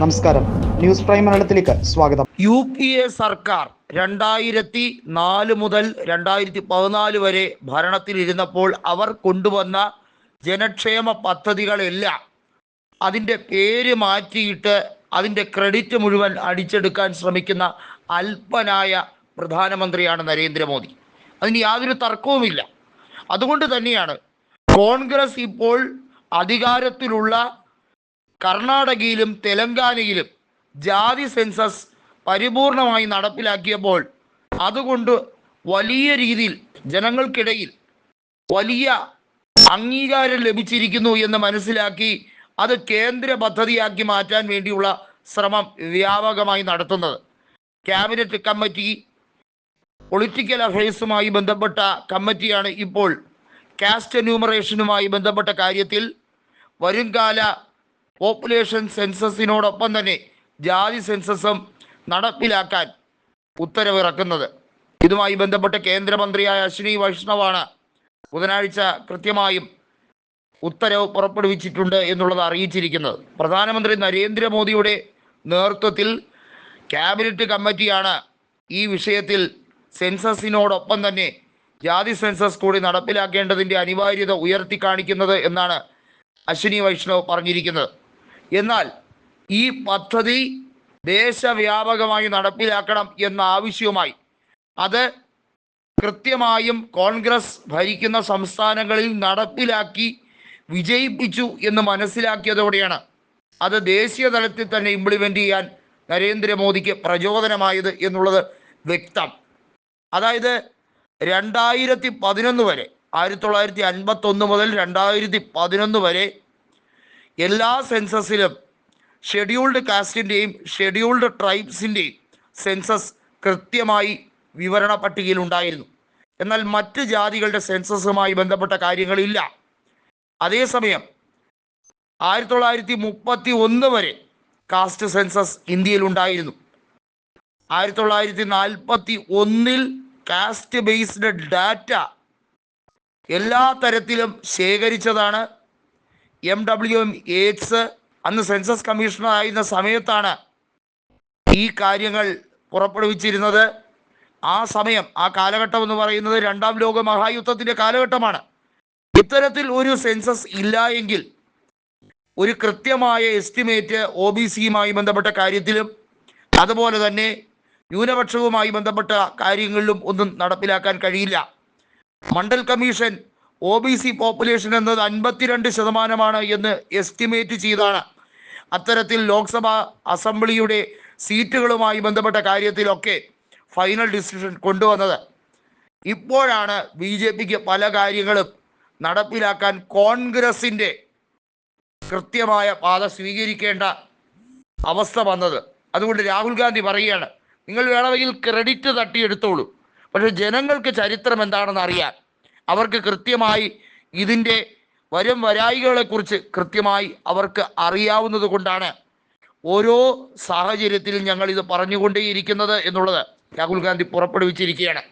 നമസ്കാരം. News prime മലയാളത്തിലേക്ക് സ്വാഗതം. യു പി എ സർക്കാർ രണ്ടായിരത്തി നാല് മുതൽ രണ്ടായിരത്തി പതിനാല് വരെ ഭരണത്തിലിരുന്നപ്പോൾ അവർ കൊണ്ടുവന്ന ജനക്ഷേമ പദ്ധതികളെല്ലാം അതിന്റെ പേര് മാറ്റിയിട്ട് അതിന്റെ ക്രെഡിറ്റ് മുഴുവൻ അടിച്ചെടുക്കാൻ ശ്രമിക്കുന്ന അല്പനായ പ്രധാനമന്ത്രിയാണ് നരേന്ദ്രമോദി. അതിന് യാതൊരു തർക്കവുമില്ല. അതുകൊണ്ട് തന്നെയാണ് കോൺഗ്രസ് ഇപ്പോൾ അധികാരത്തിലുള്ള കർണാടകയിലും തെലങ്കാനയിലും ജാതി സെൻസസ് പരിപൂർണമായി നടപ്പിലാക്കിയപ്പോൾ അതുകൊണ്ട് വലിയ രീതിയിൽ ജനങ്ങൾക്കിടയിൽ വലിയ അംഗീകാരം ലഭിച്ചിരിക്കുന്നു എന്ന് മനസ്സിലാക്കി അത് കേന്ദ്ര പദ്ധതിയാക്കി മാറ്റാൻ വേണ്ടിയുള്ള ശ്രമം വ്യാപകമായി നടത്തുന്നത്. ക്യാബിനറ്റ് കമ്മിറ്റി പൊളിറ്റിക്കൽ അഫയേഴ്സുമായി ബന്ധപ്പെട്ട കമ്മിറ്റിയാണ് ഇപ്പോൾ കാസ്റ്റ് എന്യൂമറേഷനുമായി ബന്ധപ്പെട്ട കാര്യത്തിൽ വരുംകാല പോപ്പുലേഷൻ സെൻസസിനോടൊപ്പം തന്നെ ജാതി സെൻസസും നടപ്പിലാക്കാൻ ഉത്തരവിറക്കുന്നത്. ഇതുമായി ബന്ധപ്പെട്ട് കേന്ദ്രമന്ത്രിയായ അശ്വിനി വൈഷ്ണവാണ് ബുധനാഴ്ച കൃത്യമായും ഉത്തരവ് പുറപ്പെടുവിച്ചിട്ടുണ്ട് എന്നുള്ളത് അറിയിച്ചിരിക്കുന്നത്. പ്രധാനമന്ത്രി നരേന്ദ്രമോദിയുടെ നേതൃത്വത്തിൽ ക്യാബിനറ്റ് കമ്മിറ്റിയാണ് ഈ വിഷയത്തിൽ സെൻസസിനോടൊപ്പം തന്നെ ജാതി സെൻസസ് കൂടി നടപ്പിലാക്കേണ്ടതിന്റെ അനിവാര്യത ഉയർത്തി കാണിക്കുന്നത് എന്നാണ് അശ്വിനി വൈഷ്ണവ് പറഞ്ഞിരിക്കുന്നത്. എന്നാൽ ഈ പദ്ധതി ദേശവ്യാപകമായി നടപ്പിലാക്കണം എന്ന ആവശ്യവുമായി അത് കൃത്യമായും കോൺഗ്രസ് ഭരിക്കുന്ന സംസ്ഥാനങ്ങളിൽ നടപ്പിലാക്കി വിജയിപ്പിച്ചു എന്ന് മനസ്സിലാക്കിയതോടെയാണ് അത് ദേശീയ തലത്തിൽ തന്നെ ഇംപ്ലിമെന്റ് ചെയ്യാൻ നരേന്ദ്രമോദിക്ക് പ്രചോദനമായത് എന്നുള്ളത് വ്യക്തം. അതായത് രണ്ടായിരത്തി പതിനൊന്ന് വരെ ആയിരത്തി തൊള്ളായിരത്തി അൻപത്തൊന്ന് മുതൽ രണ്ടായിരത്തി പതിനൊന്ന് വരെ എല്ലാ സെൻസസിലും ഷെഡ്യൂൾഡ് കാസ്റ്റിന്റെയും ഷെഡ്യൂൾഡ് ട്രൈബ്സിന്റെയും സെൻസസ് കൃത്യമായി വിവരണ പട്ടികയിൽ ഉണ്ടായിരുന്നു. എന്നാൽ മറ്റ് ജാതികളുടെ സെൻസസുമായി ബന്ധപ്പെട്ട കാര്യങ്ങളില്ല. അതേസമയം ആയിരത്തി തൊള്ളായിരത്തി മുപ്പത്തി ഒന്ന് വരെ കാസ്റ്റ് സെൻസസ് ഇന്ത്യയിൽ ഉണ്ടായിരുന്നു. ആയിരത്തി തൊള്ളായിരത്തി നാൽപ്പത്തി ഒന്നിൽ കാസ്റ്റ് ബേസ്ഡ് ഡാറ്റ എല്ലാ തരത്തിലും ശേഖരിച്ചതാണ് എം ഡബ്ല്യു എം എയ്ഡ്സ് അന്ന് സെൻസസ് കമ്മീഷണർ ആയിരുന്ന സമയത്താണ് ഈ കാര്യങ്ങൾ പുറപ്പെടുവിച്ചിരുന്നത്. ആ സമയം ആ കാലഘട്ടം എന്ന് പറയുന്നത് രണ്ടാം ലോക മഹായുദ്ധത്തിന്റെ കാലഘട്ടമാണ്. ഇത്തരത്തിൽ ഒരു സെൻസസ് ഇല്ല എങ്കിൽ ഒരു കൃത്യമായ എസ്റ്റിമേറ്റ് ഒ ബി സിയുമായി ബന്ധപ്പെട്ട കാര്യത്തിലും അതുപോലെ തന്നെ ന്യൂനപക്ഷവുമായി ബന്ധപ്പെട്ട കാര്യങ്ങളിലും ഒന്നും നടപ്പിലാക്കാൻ കഴിയില്ല. Mandal commission O B C population എന്നത് അൻപത്തിരണ്ട് ശതമാനമാണ് എന്ന് എസ്റ്റിമേറ്റ് ചെയ്താണ്. അത്തരത്തിൽ ലോക്സഭ അസംബ്ലിയുടെ സീറ്റുകളുമായി ബന്ധപ്പെട്ട കാര്യത്തിലൊക്കെ ഫൈനൽ ഡിസിഷൻ കൊണ്ടുവന്നത്. ഇപ്പോഴാണ് ബി ജെ പിക്ക് പല കാര്യങ്ങളും നടപ്പിലാക്കാൻ കോൺഗ്രസിന്റെ കൃത്യമായ പാത സ്വീകരിക്കേണ്ട അവസ്ഥ വന്നത്. അതുകൊണ്ട് രാഹുൽ ഗാന്ധി പറയുകയാണ് നിങ്ങൾ വേണമെങ്കിൽ ക്രെഡിറ്റ് തട്ടിയെടുത്തോളൂ. പക്ഷെ ജനങ്ങൾക്ക് ചരിത്രം എന്താണെന്ന് അറിയാൻ അവർക്ക് കൃത്യമായി ഇതിന്റെ വരും വരായികളെക്കുറിച്ച് കൃത്യമായി അവർക്ക് അറിയാവുന്നത് കൊണ്ടാണ് ഓരോ സാഹചര്യത്തിലും ഞങ്ങൾ ഇത് പറഞ്ഞുകൊണ്ടേയിരിക്കുന്നത് എന്നുള്ളത് രാഹുൽ ഗാന്ധി പുറപ്പെടുവിച്ചിരിക്കുകയാണ്.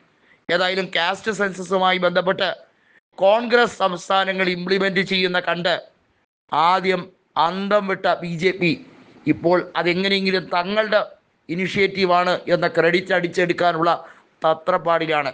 ഏതായാലും കാസ്റ്റ് സെൻസസുമായി ബന്ധപ്പെട്ട് കോൺഗ്രസ് സംസ്ഥാനങ്ങൾ ഇംപ്ലിമെന്റ് ചെയ്യുന്ന കണ്ട് ആദ്യം അന്തം വിട്ട ബി ജെ പി ഇപ്പോൾ അതെങ്ങനെയെങ്കിലും തങ്ങളുടെ ഇനിഷ്യേറ്റീവാണ് എന്ന ക്രെഡിറ്റ് അടിച്ചെടുക്കാനുള്ള തത്രപ്പാടിലാണ്.